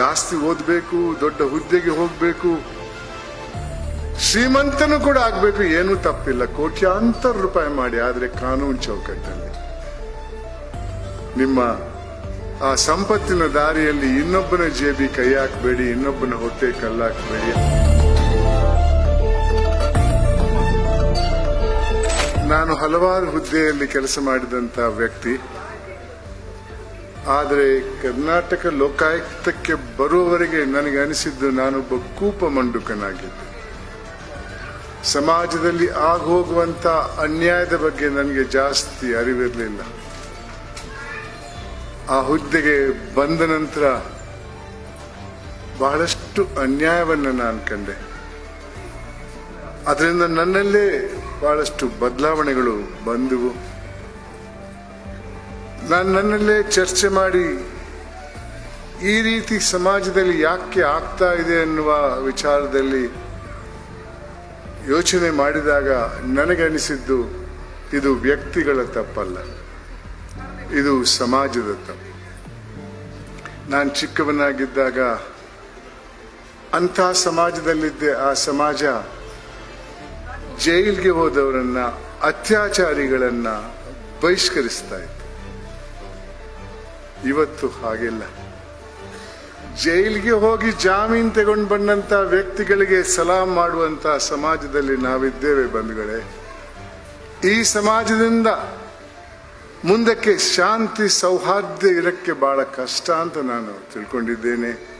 ಜಾಸ್ತಿ ಓದಬೇಕು, ದೊಡ್ಡ ಹುದ್ದೆಗೆ ಹೋಗಬೇಕು. ಶ್ರೀಮಂತನು ಕೂಡ ಆಗಬೇಕು, ಏನೂ ತಪ್ಪಿಲ್ಲ. ಕೋಟ್ಯಾಂತರ ರೂಪಾಯಿ ಮಾಡಿ, ಆದರೆ ಕಾನೂನು ಚೌಕಟ್ಟಲ್ಲಿ. ನಿಮ್ಮ ಆ ಸಂಪತ್ತಿನ ದಾರಿಯಲ್ಲಿ ಇನ್ನೊಬ್ಬನ ಜೇಬಿ ಕೈ ಹಾಕಬೇಡಿ, ಇನ್ನೊಬ್ಬನ ಹೊಟ್ಟೆ ಕಲ್ಲಾಕಬೇಡಿ ನಾನು ಹಲವಾರು ಹುದ್ದೆಯಲ್ಲಿ ಕೆಲಸ ಮಾಡಿದಂತ ವ್ಯಕ್ತಿ. ಆದರೆ ಕರ್ನಾಟಕ ಲೋಕಾಯುಕ್ತಕ್ಕೆ ಬರುವವರೆಗೆ ನನಗೆ ಅನಿಸಿದ್ದು ನಾನೊಬ್ಬ ಕೂಪ ಮಂಡುಕನಾಗಿದ್ದೆ. ಸಮಾಜದಲ್ಲಿ ಆಗೋಗುವಂತ ಅನ್ಯಾಯದ ಬಗ್ಗೆ ನನಗೆ ಜಾಸ್ತಿ ಅರಿವಿರಲಿಲ್ಲ. ಆ ಹುದ್ದೆಗೆ ಬಂದ ನಂತರ ಬಹಳಷ್ಟು ಅನ್ಯಾಯವನ್ನು ನಾನು ಕಂಡೆ. ಅದರಿಂದ ನನ್ನಲ್ಲೇ ಬಹಳಷ್ಟು ಬದಲಾವಣೆಗಳು ಬಂದವು. ನಾನು ನನ್ನಲ್ಲೇ ಚರ್ಚೆ ಮಾಡಿ ಈ ರೀತಿ ಸಮಾಜದಲ್ಲಿ ಯಾಕೆ ಆಗ್ತಾ ಇದೆ ಎನ್ನುವ ವಿಚಾರದಲ್ಲಿ ಯೋಚನೆ ಮಾಡಿದಾಗ ನನಗನಿಸಿದ್ದು ಇದು ವ್ಯಕ್ತಿಗಳ ತಪ್ಪಲ್ಲ. ಇದು ಸಮಾಜದ ತಪ್ಪು. ನಾನು ಚಿಕ್ಕವನಾಗಿದ್ದಾಗ ಅಂಥ ಸಮಾಜದಲ್ಲಿದ್ದೆ. ಆ ಸಮಾಜ ಜೈಲ್ಗೆ ಹೋದವರನ್ನ, ಅತ್ಯಾಚಾರಿಗಳನ್ನ ಬಹಿಷ್ಕರಿಸ್ತಾ ಇತ್ತು. ಇವತ್ತು ಹಾಗಿಲ್ಲ. ಜೈಲಿಗೆ ಹೋಗಿ ಜಾಮೀನು ತಗೊಂಡು ಬಂದಂತ ವ್ಯಕ್ತಿಗಳಿಗೆ ಸಲಾಂ ಮಾಡುವಂತ ಸಮಾಜದಲ್ಲಿ ನಾವಿದ್ದೇವೆ ಬಂಧುಗಳೇ. ಈ ಸಮಾಜದಿಂದ ಮುಂದಕ್ಕೆ ಶಾಂತಿ ಸೌಹಾರ್ದ ಇರಕ್ಕೆ ಬಹಳ ಕಷ್ಟ ಅಂತ ನಾನು ತಿಳ್ಕೊಂಡಿದ್ದೇನೆ.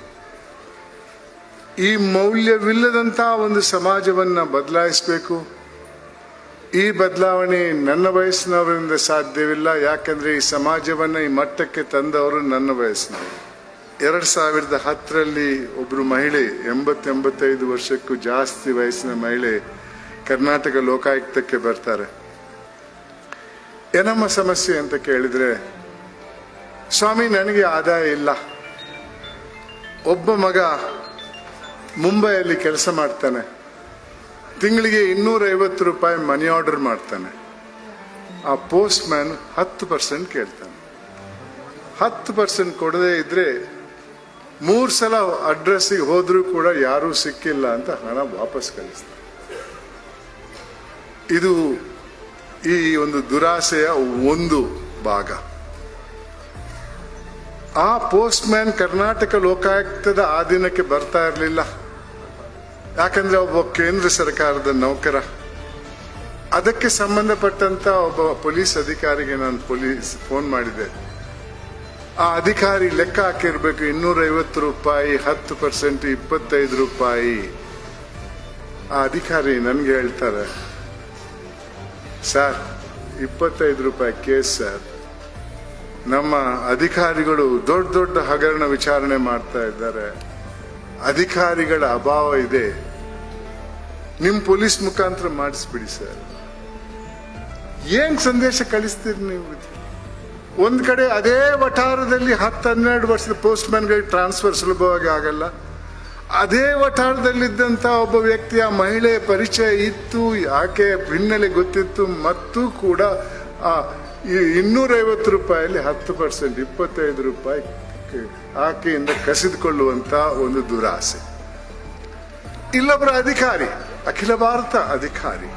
ಈ ಮೌಲ್ಯವಿಲ್ಲದಂತ ಒಂದು ಸಮಾಜವನ್ನ ಬದಲಾಯಿಸಬೇಕು. ಈ ಬದಲಾವಣೆ ನನ್ನ ವಯಸ್ಸಿನವರಿಂದ ಸಾಧ್ಯವಿಲ್ಲ. ಯಾಕಂದ್ರೆ ಈ ಸಮಾಜವನ್ನ ಈ ಮಟ್ಟಕ್ಕೆ ತಂದವರು ನನ್ನ ವಯಸ್ಸಿನವರು. ಎರಡು ಸಾವಿರದ ಹತ್ತರಲ್ಲಿ ಒಬ್ರು ಮಹಿಳೆ, ಎಂಬತ್ತೆಂಬತ್ತೈದು ವರ್ಷಕ್ಕೂ ಜಾಸ್ತಿ ವಯಸ್ಸಿನ ಮಹಿಳೆ ಕರ್ನಾಟಕ ಲೋಕಾಯುಕ್ತಕ್ಕೆ ಬರ್ತಾರೆ. ಏನಮ್ಮ ಸಮಸ್ಯೆ ಅಂತ ಕೇಳಿದ್ರೆ, ಸ್ವಾಮಿ ನನಗೆ ಆದಾಯ ಇಲ್ಲ. ಒಬ್ಬ ಮಗ ಮುಂಬೈಯಲ್ಲಿ ಕೆಲಸ ಮಾಡ್ತಾನೆ. ತಿಂಗಳಿಗೆ ಇನ್ನೂರ ಐವತ್ತು ರೂಪಾಯಿ ಮನಿ ಆರ್ಡರ್ ಮಾಡ್ತಾನೆ. ಆ ಪೋಸ್ಟ್ ಮ್ಯಾನ್ ಹತ್ತು ಪರ್ಸೆಂಟ್ ಕೇಳ್ತಾನೆ. ಹತ್ತು ಪರ್ಸೆಂಟ್ ಕೊಡದೇ ಇದ್ರೆ ಮೂರು ಸಲ ಅಡ್ರೆಸ್ಸಿಗೆ ಹೋದ್ರೂ ಕೂಡ ಯಾರೂ ಸಿಕ್ಕಿಲ್ಲ ಅಂತ ಹಣ ವಾಪಸ್ ಕಳಿಸ್ತಾನೆ. ಇದು ಈ ಒಂದು ದುರಾಸೆಯ ಒಂದು ಭಾಗ. ಆ ಪೋಸ್ಟ್ ಮ್ಯಾನ್ ಕರ್ನಾಟಕ ಲೋಕಾಯುಕ್ತದ ಆಧೀನಕ್ಕೆ ಬರ್ತಾ ಇರಲಿಲ್ಲ. ಯಾಕಂದ್ರೆ ಒಬ್ಬ ಕೇಂದ್ರ ಸರ್ಕಾರದ ನೌಕರ. ಅದಕ್ಕೆ ಸಂಬಂಧಪಟ್ಟಂತ ಒಬ್ಬ ಪೊಲೀಸ್ ಅಧಿಕಾರಿಗೆ ನಾನು ಪೊಲೀಸ್ ಫೋನ್ ಮಾಡಿದೆ. ಆ ಅಧಿಕಾರಿ ಲೆಕ್ಕ ಹಾಕಿರ್ಬೇಕು, ಇನ್ನೂರೈವತ್ತು ರೂಪಾಯಿ, ಹತ್ತು ಪರ್ಸೆಂಟ್, ಇಪ್ಪತ್ತೈದು ರೂಪಾಯಿ. ಆ ಅಧಿಕಾರಿ ನನ್ಗೆ ಹೇಳ್ತಾರೆ, ಸರ್, ಇಪ್ಪತ್ತೈದು ರೂಪಾಯಿ ಕೇಸ್, ಸರ್. ನಮ್ಮ ಅಧಿಕಾರಿಗಳು ದೊಡ್ಡ ದೊಡ್ಡ ಹಗರಣ ವಿಚಾರಣೆ ಮಾಡ್ತಾ ಇದ್ದಾರೆ. ಅಧಿಕಾರಿಗಳ ಅಭಾವ ಇದೆ. ನಿಮ್ ಪೊಲೀಸ್ ಮುಖಾಂತರ ಮಾಡಿಸ್ಬಿಡಿ ಸರ್. ಏನ್ ಸಂದೇಶ ಕಳಿಸ್ತೀರಿ ನೀವು? ಒಂದು ಕಡೆ ಅದೇ ವಠಾರದಲ್ಲಿ ಹತ್ತು ಹನ್ನೆರಡು ವರ್ಷದ ಪೋಸ್ಟ್ ಮ್ಯಾನ್ಗಳಿಗೆ ಟ್ರಾನ್ಸ್ಫರ್ ಸುಲಭವಾಗಿ ಆಗಲ್ಲ. ಅದೇ ವಠಾರದಲ್ಲಿದ್ದಂಥ ಒಬ್ಬ ವ್ಯಕ್ತಿಯ ಮಹಿಳೆ ಪರಿಚಯ ಇತ್ತು, ಯಾಕೆ ಹಿನ್ನೆಲೆ ಗೊತ್ತಿತ್ತು, ಮತ್ತು ಕೂಡ, ಆ ಇನ್ನೂರೈವತ್ತು ರೂಪಾಯಲ್ಲಿ ಹತ್ತು ಪರ್ಸೆಂಟ್, ಇಪ್ಪತ್ತೈದು ರೂಪಾಯಿ ಆಕೆಯಿಂದ ಕಸಿದುಕೊಳ್ಳುವಂತ ಒಂದು ದುರಾಸೆ. ಇಲ್ಲೊಬ್ಬರ ಅಧಿಕಾರಿ ಅಖಿಲ ಭಾರತ ಅಧಿಕಾರಿ.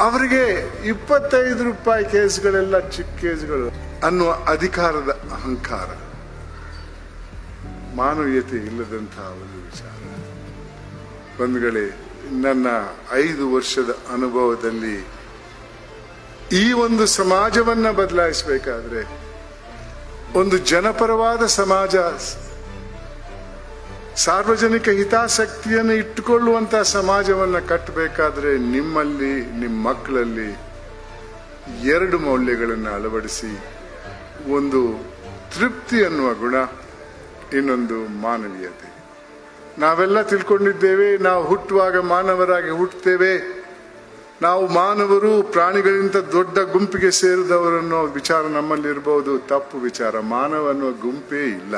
ಅವರಿಗೆ ಇಪ್ಪತ್ತೈದು ರೂಪಾಯಿ ಕೇಸ್ಗಳೆಲ್ಲ ಚಿಕ್ಕ ಕೇಸ್ಗಳು ಅನ್ನುವ ಅಧಿಕಾರದ ಅಹಂಕಾರ. ಮಾನವೀಯತೆ ಇಲ್ಲದಂತಹ ಒಂದು ವಿಚಾರ. ಬಂಧುಗಳೇ, ನನ್ನ ಐದು ವರ್ಷದ ಅನುಭವದಲ್ಲಿ ಈ ಒಂದು ಸಮಾಜವನ್ನ ಬದಲಾಯಿಸಬೇಕಾದ್ರೆ ಒಂದು ಜನಪರವಾದ ಸಮಾಜ ಸಾರ್ವಜನಿಕ ಹಿತಾಸಕ್ತಿಯನ್ನು ಇಟ್ಟುಕೊಳ್ಳುವಂತ ಸಮಾಜವನ್ನು ಕಟ್ಟಬೇಕಾದ್ರೆ ನಿಮ್ಮಲ್ಲಿ ನಿಮ್ಮ ಮಕ್ಕಳಲ್ಲಿ ಎರಡು ಮೌಲ್ಯಗಳನ್ನು ಅಳವಡಿಸಿ, ಒಂದು ತೃಪ್ತಿ ಅನ್ನುವ ಗುಣ, ಇನ್ನೊಂದು ಮಾನವೀಯತೆ. ನಾವೆಲ್ಲ ತಿಳ್ಕೊಂಡಿದ್ದೇವೆ, ನಾವು ಹುಟ್ಟುವಾಗ ಮಾನವರಾಗಿ ಹುಟ್ಟುತ್ತೇವೆ. ನಾವು ಮಾನವರು ಪ್ರಾಣಿಗಳಿಂತ ದೊಡ್ಡ ಗುಂಪಿಗೆ ಸೇರಿದವರನ್ನೋ ವಿಚಾರ ನಮ್ಮಲ್ಲಿ ಇರಬಹುದು ತಪ್ಪು ವಿಚಾರ. ಮಾನವ ಅನ್ನುವ ಗುಂಪೇ ಇಲ್ಲ.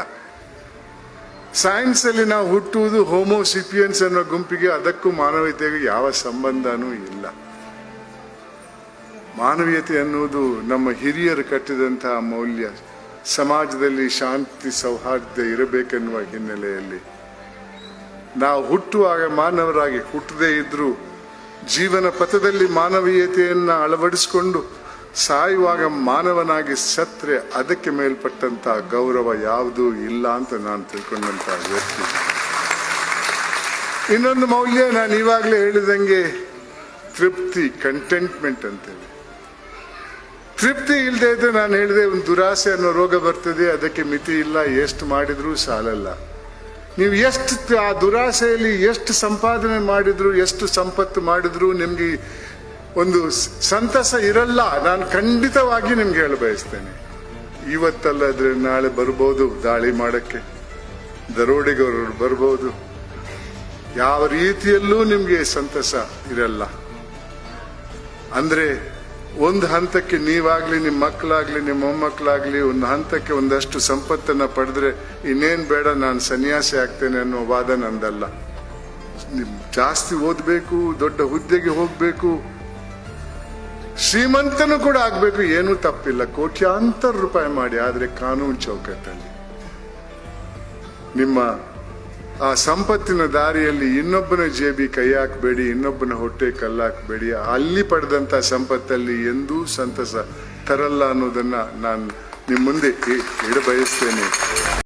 ಸೈನ್ಸ್ ಅಲ್ಲಿ ನಾವು ಹುಟ್ಟುವುದು ಹೋಮೋಸಿಪಿಯನ್ಸ್ ಅನ್ನೋ ಗುಂಪಿಗೆ ಅದಕ್ಕೂ ಮಾನವೀಯತೆಗೆ ಯಾವ ಸಂಬಂಧನೂ ಇಲ್ಲ. ಮಾನವೀಯತೆ ಅನ್ನುವುದು ನಮ್ಮ ಹಿರಿಯರು ಕಟ್ಟಿದಂತಹ ಮೌಲ್ಯ. ಸಮಾಜದಲ್ಲಿ ಶಾಂತಿ ಸೌಹಾರ್ದ ಇರಬೇಕೆನ್ನುವ ಹಿನ್ನೆಲೆಯಲ್ಲಿ. ನಾವು ಹುಟ್ಟುವಾಗ ಮಾನವರಾಗಿ ಹುಟ್ಟದೇ ಇದ್ರೂ ಜೀವನ ಪಥದಲ್ಲಿ ಮಾನವೀಯತೆಯನ್ನು ಅಳವಡಿಸಿಕೊಂಡು ಸಾಯುವಾಗ ಮಾನವನಾಗಿ ಸತ್ರೆ ಅದಕ್ಕೆ ಮೇಲ್ಪಟ್ಟಂತ ಗೌರವ ಯಾವುದೂ ಇಲ್ಲ ಅಂತ ನಾನು ತಿಳ್ಕೊಂಡಂತ ವ್ಯಕ್ತಿ. ಇನ್ನೊಂದು ಮೌಲ್ಯ ನಾನು ಇವಾಗಲೇ ಹೇಳಿದಂಗೆ ತೃಪ್ತಿ ಕಂಟೆಂಟ್ಮೆಂಟ್ ಅಂತೇಳಿ. ತೃಪ್ತಿ ಇಲ್ಲದೆ ಇದ್ರೆ ನಾನು ಹೇಳಿದೆ ಒಂದು ದುರಾಸೆ ಅನ್ನೋ ರೋಗ ಬರ್ತದೆ, ಅದಕ್ಕೆ ಮಿತಿ ಇಲ್ಲ, ಎಷ್ಟು ಮಾಡಿದ್ರೂ ಸಾಲಲ್ಲ. ನೀವು ಎಷ್ಟು ಆ ದುರಾಸೆಯಲ್ಲಿ ಎಷ್ಟು ಸಂಪಾದನೆ ಮಾಡಿದ್ರು, ಎಷ್ಟು ಸಂಪತ್ತು ಮಾಡಿದ್ರು ನಿಮ್ಗೆ ಒಂದು ಸಂತಸ ಇರಲ್ಲ. ನಾನು ಖಂಡಿತವಾಗಿ ನಿಮ್ಗೆ ಹೇಳ ಬಯಸ್ತೇನೆ. ಇವತ್ತಲ್ಲದ್ರೆ ನಾಳೆ ಬರ್ಬೋದು ದಾಳಿ ಮಾಡಕ್ಕೆ. ದರೋಡೆಗವರು ಬರ್ಬೋದು. ಯಾವ ರೀತಿಯಲ್ಲೂ ನಿಮ್ಗೆ ಸಂತಸ ಇರಲ್ಲ. ಅಂದ್ರೆ ಒಂದು ಹಂತಕ್ಕೆ ನೀವಾಗ್ಲಿ ನಿಮ್ಮ ಮಕ್ಕಳಾಗ್ಲಿ ನಿಮ್ಮ ಮೊಮ್ಮಕ್ಕಳಾಗ್ಲಿ ಒಂದು ಹಂತಕ್ಕೆ ಒಂದಷ್ಟು ಸಂಪತ್ತನ್ನ ಪಡೆದ್ರೆ ಇನ್ನೇನ್ ಬೇಡ, ನಾನು ಸನ್ಯಾಸಿ ಆಗ್ತೇನೆ ಅನ್ನೋ ವಾದ ನಂದಲ್ಲ. ಜಾಸ್ತಿ ಓದ್ಬೇಕು, ದೊಡ್ಡ ಹುದ್ದೆಗೆ ಹೋಗ್ಬೇಕು ಶ್ರೀಮಂತನು ಕೂಡ ಆಗ್ಬೇಕು, ಏನೂ ತಪ್ಪಿಲ್ಲ. ಕೋಟ್ಯಾಂತರ ರೂಪಾಯಿ ಮಾಡಿ, ಆದ್ರೆ ಕಾನೂನು ಚೌಕಟ್ಟಲ್ಲಿ. ನಿಮ್ಮ ಆ ಸಂಪತ್ತಿನ ದಾರಿಯಲ್ಲಿ ಇನ್ನೊಬ್ಬನ ಜೇಬಿ ಕೈ ಹಾಕಬೇಡಿ, ಇನ್ನೊಬ್ಬನ ಹೊಟ್ಟೆ ಕಲ್ಲಾಕಬೇಡಿ ಅಲ್ಲಿ ಪಡೆದಂತ ಸಂಪತ್ತಲ್ಲಿ ಎಂದೂ ಸಂತಸ ತರಲ್ಲ ಅನ್ನೋದನ್ನ ನಾನು ನಿಮ್ಮ ಮುಂದೆ ಇಡಬಯಸ್ತೇನೆ